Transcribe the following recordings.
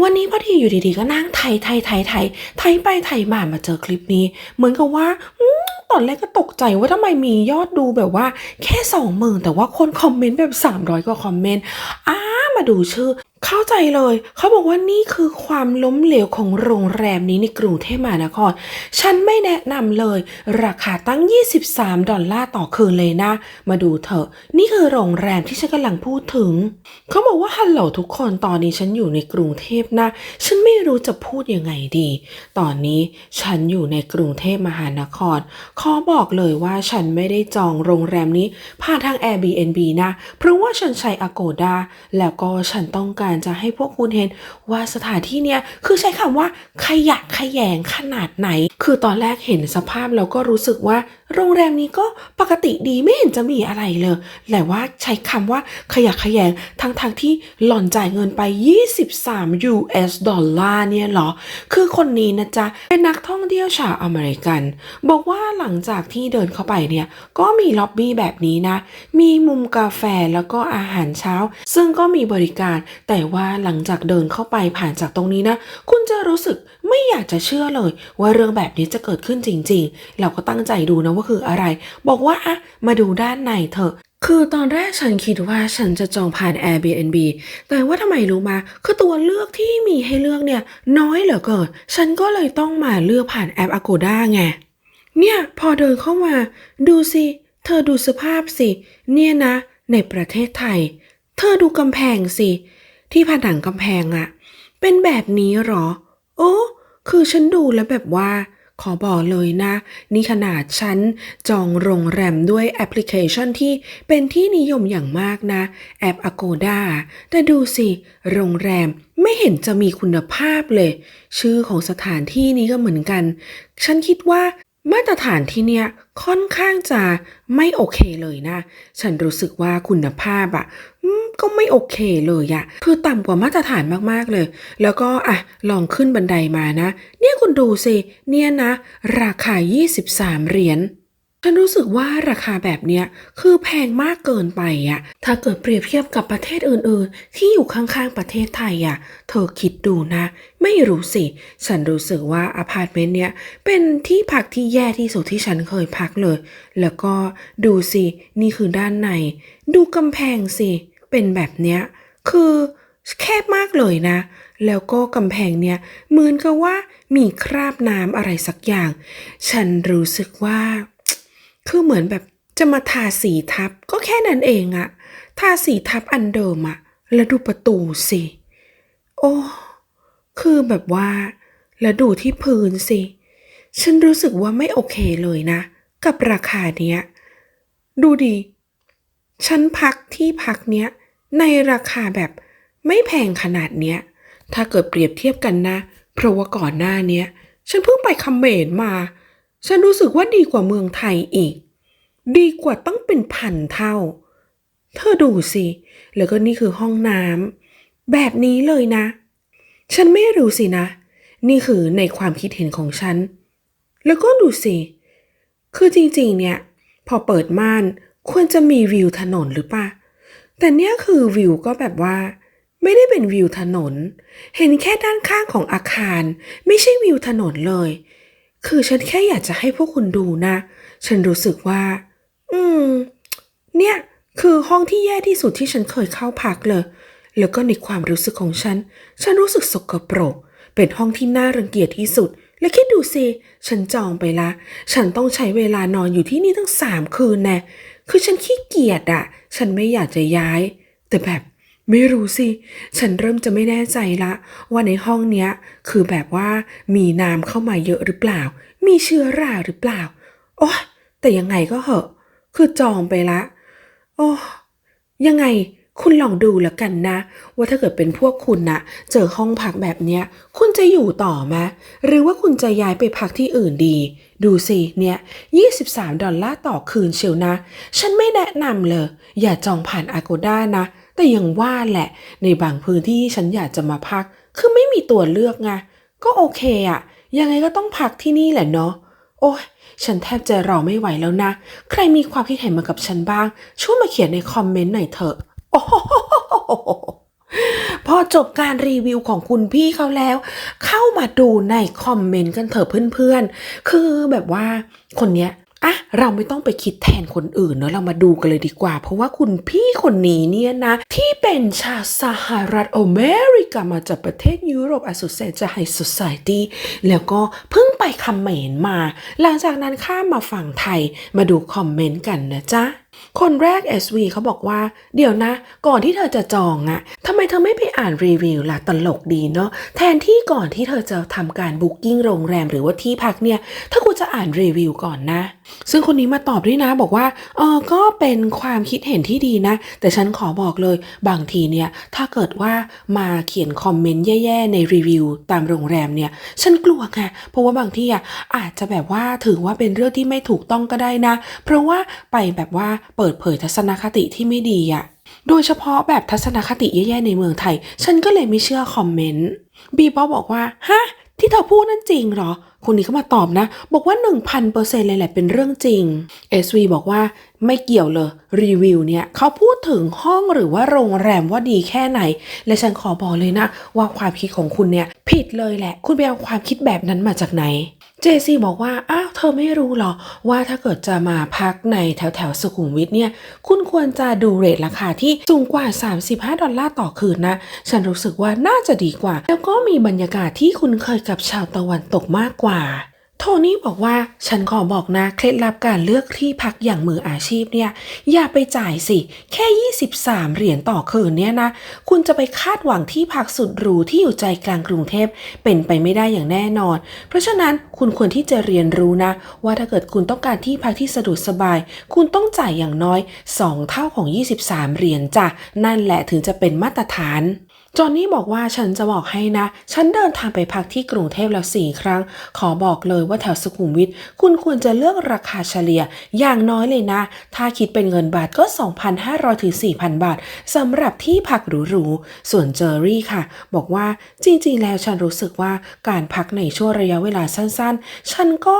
วันนี้พอดีอยู่ดีๆก็นั่งไทยไทยไทยไทยไทยไปไทยมามาเจอคลิปนี้ เหมือนกับว่าตอนแรกก็ตกใจว่าทำไมมียอดดูแบบว่า แค่สองหมื่นแต่ว่าคนคอมเมนต์แบบ 300 กว่าคอมเมนต์อ้ามาดูชื่อ เข้าใจเลย เขาบอกว่านี่คือความล้มเหลวของโรงแรมนี้ในกรุงเทพมหานคร ฉันไม่แนะนำเลย ราคาตั้ง 23 ดอลลาร์ต่อคืนเลยนะ มาดูเถอะ นี่คือโรงแรมที่ฉันกำลังพูดถึง เขาบอกว่าฮัลโหลทุกคนตอนนี้ฉันอยู่ในกรุงเทพนะ ฉันไม่รู้จะพูดยังไงดี ตอนนี้ฉันอยู่ในกรุงเทพมหานคร ขอบอกเลยว่าฉันไม่ได้จองโรงแรมนี้ผ่านทาง Airbnb นะ เพราะว่าฉันใช้ Agoda แล้วก็ฉันต้องการจะให้พวกคุณเห็นว่าสถานที่เนี้ยคือใช้คำว่าขยะขยงขนาดไหน คือตอนแรกเห็นสภาพแล้วก็รู้สึกว่า โรงแรมนี้ก็ปกติดีไม่เห็นจะมีอะไรเลยแต่ว่าใช้คำว่าขยะขยงทั้งๆทที่หล่อนจ่ายเงินไป 23 US ดอลลาร์เนี่ยเหรอ คือคนนี้นะจ๊ะ เป็นนักท่องเที่ยวชาวอเมริกัน บอกว่าหลังจากที่เดินเข้าไปเนี่ย ก็มีล็อบบี้แบบนี้นะ มีมุมกาแฟแล้วก็อาหารเช้า ซึ่งก็มีบริการแต่ว่าหลังจากเดินเข้าไปผ่านจากตรงนี้นะ คุณจะรู้สึกไม่อยากจะเชื่อเลย ว่าเรื่องแบบนี้จะเกิดขึ้นจริง ๆ เราก็ตั้งใจดูนะว่าคืออะไร บอกว่าอะมาดูด้านในเถอะคือตอนแรกฉันคิดว่าฉันจะจองผ่าน Airbnb แต่ว่าทำไมรู้มา คือตัวเลือกที่มีให้เลือกเนี่ยน้อยเหลือเกิน ฉันก็เลยต้องมาเลือกผ่านแอป Agoda ไง เนี่ยพอเดินเข้ามา ดูสิ เธอดูสภาพสิ เนี่ยนะ ในประเทศไทย เธอดูกำแพงสิ ที่ผนังกำแพงอะเป็นแบบนี้เหรอ โอ้ คือฉันดูแล้วแบบว่า ขอบอกเลยนะ นี่ขนาดฉันจองโรงแรมด้วยแอปพลิเคชันที่เป็นที่นิยมอย่างมากนะ แอป Agoda แต่ดูสิ โรงแรมไม่เห็นจะมีคุณภาพเลย ชื่อของสถานที่นี้ก็เหมือนกัน ฉันคิดว่า มาตรฐานที่เนี่ยค่อนข้างจะไม่โอเคเลยนะ ฉันรู้สึกว่าคุณภาพอะก็ไม่โอเคเลยอะคือต่ำกว่ามาตรฐานมากๆเลย แล้วก็อะลองขึ้นบันไดมานะ เนี่ยคุณดูสิ เนี่ยนะ ราคา 23 เหรียญ ฉันรู้สึกว่าราคาแบบเนี้ยคือแพงมากเกินไปอะถ้าเกิดเปรียบเทียบกับประเทศอื่นๆ ที่อยู่ข้างๆประเทศไทยอะเธอคิดดูนะ ไม่รู้สิ ฉันรู้สึกว่าอพาร์ตเมนต์เนี้ยเป็นที่พักที่แย่ที่สุดที่ฉันเคยพักเลย แล้วก็ดูสิ นี่คือด้านใน ดูกำแพงสิ เป็นแบบเนี้ย คือแคบมากเลยนะ แล้วก็กำแพงเนี่ยเหมือนกับว่ามีคราบน้ำอะไรสักอย่าง ฉันรู้สึกว่า คือเหมือนแบบจะมาทาสีทับก็แค่นั้นเองอะทาสีทับอันเดิมอะแล้วดูประตูสิ โอ้คือแบบว่า แล้วดูที่พื้นสิ ฉันรู้สึกว่าไม่โอเคเลยนะ กับราคาเนี้ย ดูดิ ฉันพักที่พักเนี้ย ในราคาแบบไม่แพงขนาดเนี้ย ถ้าเกิดเปรียบเทียบกันนะ เพราะว่าก่อนหน้าเนี้ย ฉันเพิ่งไปคำเขมรมา ฉันรู้สึกว่าดีกว่าเมืองไทยอีก ดีกว่าต้องเป็นพันเท่า เธอดูสิ แล้วก็นี่คือห้องน้ำแบบนี้เลยนะ ฉันไม่รู้สินะ นี่คือในความคิดเห็นของฉัน แล้วก็ดูสิ คือจริงๆ เนี่ย พอเปิดม่านควรจะมีวิวถนนหรือปะแต่เนี่ยคือวิวก็แบบว่า ไม่ได้เป็นวิวถนน เห็นแค่ด้านข้างของอาคาร ไม่ใช่วิวถนนเลย คือฉันแค่อยากจะให้พวกคุณดูนะ ฉันรู้สึกว่า อืม เนี่ย คือห้องที่แย่ที่สุดที่ฉันเคยเข้าพักเลย แล้วก็ในความรู้สึกของฉัน ฉันรู้สึกสกปรก เป็นห้องที่น่ารังเกียจที่สุด และคิดดูสิ ฉันจองไปละ ฉันต้องใช้เวลานอนอยู่ที่นี่ตั้งสามคืนแน่คือฉันขี้เกียจอะ ฉันไม่อยากจะย้าย แต่แบบ ไม่รู้สิ ฉันเริ่มจะไม่แน่ใจละ ว่าในห้องเนี้ย คือแบบว่ามีน้ำเข้ามาเยอะหรือเปล่า มีเชื้อราหรือเปล่า โอ้แต่ยังไงก็เหอะ คือจองไปละ โอ้ยังไงคุณลองดูแล้วกันนะ ว่าถ้าเกิดเป็นพวกคุณนะเจอห้องพักแบบเนี้ย คุณจะอยู่ต่อไหมหรือว่าคุณจะย้ายไปพักที่อื่นดี ดูสิเนี่ย 23 ดอลลาร์ต่อคืนเชียวนะ ฉันไม่แนะนำเลย อย่าจองผ่าน Agoda นะ แต่ยังว่าแหละ ในบางพื้นที่ฉันอยากจะมาพัก คือไม่มีตัวเลือกไง ก็โอเคอะยังไงก็ต้องพักที่นี่แหละเนาะ โอ้ยฉันแทบจะรอไม่ไหวแล้วนะ ใครมีความคิดเห็นมากับฉันบ้าง ช่วยมาเขียนในคอมเมนต์หน่อยเถอะโอ้โหพอจบการรีวิวของคุณพี่เขาแล้ว เข้ามาดูในคอมเมนต์กันเถอะเพื่อนๆ คือแบบว่าคนเนี้ย อะเราไม่ต้องไปคิดแทนคนอื่นเนอะเรามาดูกันเลยดีกว่า เพราะว่าคุณพี่คนนี้เนี่ยนะ ที่เป็นชาวสหรัฐอเมริกามาจากประเทศยุโรป Associated High Society แล้วก็เพิ่งไปคอมเมนต์มา หลังจากนั้นข้ามมาฝั่งไทยมาดูคอมเมนต์กันนะจ๊ะ คนแรก SV เขาบอกว่า เดี๋ยวนะ ก่อนที่เธอจะจองอะทำไมเธอไม่ไปอ่านรีวิวล่ะตลกดีเนาะแทนที่ก่อนที่เธอจะทำการบุ๊กิ้งโรงแรมหรือว่าที่พักเนี่ย ถ้าคุณจะอ่านรีวิวก่อนนะ ซึ่งคนนี้มาตอบด้วยนะบอกว่าเออก็เป็นความคิดเห็นที่ดีนะ แต่ฉันขอบอกเลยบางทีเนี่ย ถ้าเกิดว่ามาเขียนคอมเมนต์แย่ๆในรีวิวตามโรงแรมเนี่ย ฉันกลัวไงเพราะว่าบางที่อะอาจจะแบบว่าถือว่าเป็นเรื่องที่ไม่ถูกต้องก็ได้นะ เพราะว่าไปแบบว่าเปิดเผยทัศนคติที่ไม่ดีอะโดยเฉพาะแบบทัศนคติแย่ๆในเมืองไทย ฉันก็เลยไม่เชื่อคอมเมนต์บีบอบอกว่าฮะที่เธอพูดนั่นจริงเหรอ คนนี้ก็มาตอบนะ บอกว่า 1,000%เลยแหละเป็นเรื่องจริง SV บอกว่า ไม่เกี่ยวเลยรีวิวเนี่ยเขาพูดถึงห้องหรือว่าโรงแรมว่าดีแค่ไหน และฉันขอบอกเลยนะว่าความคิดของคุณเนี่ยผิดเลยแหละ คุณไปเอาความคิดแบบนั้นมาจากไหนเจซีบอกว่า อ้าว เธอไม่รู้หรอ ว่าถ้าเกิดจะมาพักในแถวแถวสุขุมวิทเนี่ย คุณควรจะดูเรทราคาที่สูงกว่า 35 ดอลลาร์ต่อคืนนะ ฉันรู้สึกว่าน่าจะดีกว่า แล้วก็มีบรรยากาศที่คุณเคยกับชาวตะวันตกมากกว่า โทนี่บอกว่าฉันขอบอกนะ เคล็ดลับการเลือกที่พักอย่างมืออาชีพเนี่ย อย่าไปจ่ายสิ แค่ 23 เหรียญต่อคืนเนี่ยนะ คุณจะไปคาดหวังที่พักสุดหรูที่อยู่ใจกลางกรุงเทพเป็นไปไม่ได้อย่างแน่นอน เพราะฉะนั้นคุณควรที่จะเรียนรู้นะ ว่าถ้าเกิดคุณต้องการที่พักที่สะดวกสบาย คุณต้องจ่ายอย่างน้อย 2 เท่าของ 23 เหรียญจ้ะนั่นแหละถึงจะเป็นมาตรฐาน จอนนี่บอกว่าฉันจะบอกให้นะ ฉันเดินทางไปพักที่กรุงเทพแล้วสี่ครั้ง ขอบอกเลยว่าแถวสุขุมวิทคุณควรจะเลือกราคาเฉลี่ย อย่างน้อยเลยนะ ถ้าคิดเป็นเงินบาทก็ 2,500 ถึง 4,000 บาทสำหรับที่พักหรูๆ ส่วนเจอรี่ค่ะ บอกว่าจริงๆ แล้วฉันรู้สึกว่าการพักในช่วงระยะเวลาสั้นๆ ฉันก็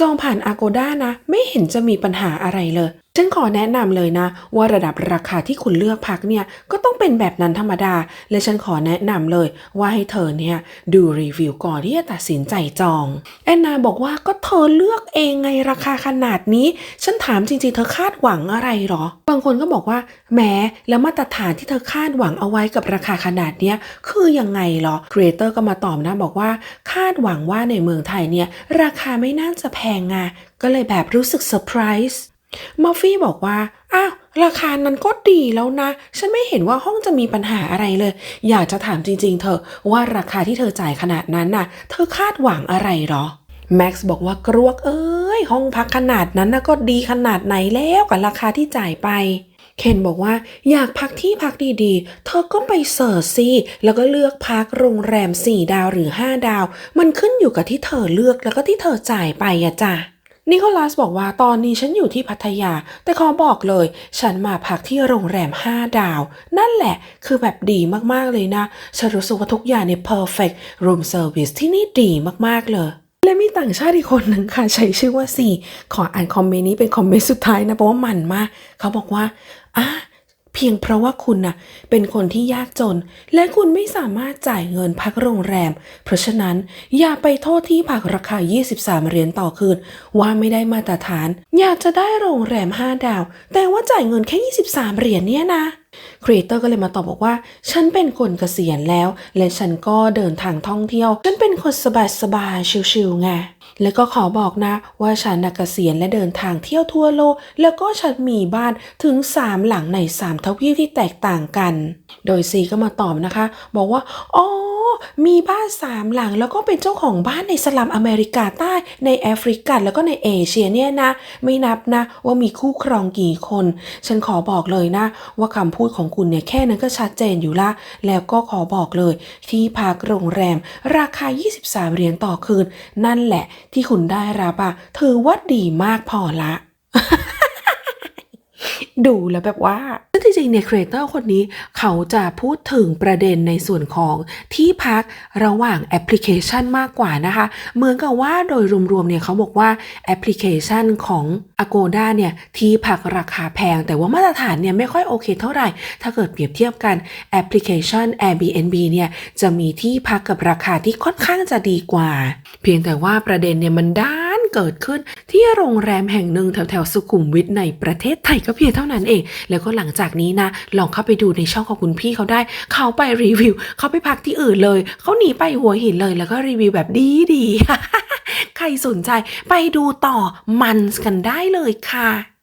จองผ่าน Agoda นะ ไม่เห็นจะมีปัญหาอะไรเลย ฉันขอแนะนำเลยนะ ว่าระดับราคาที่คุณเลือกพักเนี่ยก็ต้องเป็นแบบนั้นธรรมดา และฉันขอแนะนำเลยว่าให้เธอเนี่ยดูรีวิวก่อนที่จะตัดสินใจจอง แอนนาบอกว่าก็เธอเลือกเองไงราคาขนาดนี้ ฉันถามจริงๆ เธอคาดหวังอะไรหรอ บางคนก็บอกว่าแหมแล้วมาตรฐานที่เธอคาดหวังเอาไว้กับราคาขนาดเนี้ยคือยังไงหรอครีเอเตอร์ก็มาตอบนะบอกว่า คาดหวังว่าในเมืองไทยเนี่ยราคาไม่น่าจะแพงไงก็เลยแบบรู้สึกเซอร์ไพรส์ มอฟฟี่บอกว่า อ้าว ราคานั้นก็ดีแล้วนะ ฉันไม่เห็นว่าห้องจะมีปัญหาอะไรเลย อยากจะถามจริง ๆ เธอะว่าราคาที่เธอจ่ายขนาดนั้นน่ะ เธอคาดหวังอะไรหรอแม็กซ์บอกว่ากรวกเอ้ย ห้องพักขนาดนั้นนะก็ดีขนาดไหนแล้วกับราคาที่จ่ายไป เคนบอกว่าอยากพักที่พักดีๆ เธอก็ไปเสิร์ชสิแล้วก็เลือกพักโรงแรม 4 ดาวหรือ 5 ดาว มันขึ้นอยู่กับที่เธอเลือกแล้วก็ที่เธอจ่ายไปอะจ้ะ นิโคลัสบอกว่าตอนนี้ฉันอยู่ที่พัทยา แต่ขอบอกเลย ฉันมาพักที่โรงแรม 5 ดาว นั่นแหละคือแบบดีมากๆเลยนะ ฉันรู้สึกว่าทุกอย่างเนี่ย perfect room service ที่นี่ดีมากๆเลย และมีต่างชาติอีกคนหนึ่งค่ะ ใช้ชื่อว่าซีขออ่านคอมเมนต์นี้เป็นคอมเมนต์สุดท้ายนะ เพราะว่ามันมาก เขาบอกว่าอะ เพียงเพราะว่าคุณน่ะเป็นคนที่ยากจน และคุณไม่สามารถจ่ายเงินพักโรงแรม เพราะฉะนั้นอย่าไปโทษที่พักราคา 23 เหรียญต่อคืน ว่าไม่ได้มาตรฐาน อยากจะได้โรงแรม 5 ดาว แต่ว่าจ่ายเงินแค่ 23 เหรียญเนี่ยนะครีเอเตอร์ก็เลยมาตอบบอกว่า ฉันเป็นคนเกษียณแล้ว และฉันก็เดินทางท่องเที่ยว ฉันเป็นคนสบายๆชิลๆไง แล้วก็ขอบอกนะว่าฉันนักเกษียณและเดินทางเที่ยวทั่วโลก แล้วก็ฉันมีบ้านถึง 3 หลังใน 3 ทวีปที่แตกต่างกัน โดยซีก็มาตอบนะคะ บอกว่าอ๋อ มีบ้านสามหลังแล้วก็เป็นเจ้าของบ้านในสลัมอเมริกาใต้ในแอฟริกาแล้วก็ในเอเชียเนี่ยนะ ไม่นับนะว่ามีคู่ครองกี่คน ฉันขอบอกเลยนะ ว่าคำพูดของคุณเนี่ยแค่นั้นก็ชัดเจนอยู่ละ แล้วก็ขอบอกเลย ที่พักโรงแรม ราคา 23 เหรียญต่อคืน นั่นแหละที่คุณได้รับอะถือว่าดีมากพอละ ดูแล้วแบบว่าซึ่งจริงๆเนี่ยครีเอเตอร์คนนี้เขาจะพูดถึงประเด็นในส่วนของที่พักระหว่างแอปพลิเคชันมากกว่านะคะ เหมือนกับว่าโดยรวมๆเนี่ยเขาบอกว่าแอปพลิเคชันของ Agoda เนี่ยที่พักราคาแพง แต่ว่ามาตรฐานเนี่ยไม่ค่อยโอเคเท่าไหร่ ถ้าเกิดเปรียบเทียบกันแอปพลิเคชัน Airbnb เนี่ยจะมีที่พักกับราคาที่ค่อนข้างจะดีกว่า เพียงแต่ว่าประเด็นเนี่ยมันได้ เกิดขึ้นที่โรงแรมแห่งหนึ่งแถวๆสุขุมวิทในประเทศไทยก็เพียงเท่านั้นเอง แล้วก็หลังจากนี้นะ ลองเข้าไปดูในช่องของคุณพี่เขาได้ เขาไปรีวิว เขาไปพักที่อื่นเลย เขาหนีไปหัวหินเลย แล้วก็รีวิวแบบดีดีๆใครสนใจไปดูต่อมันกันได้เลยค่ะ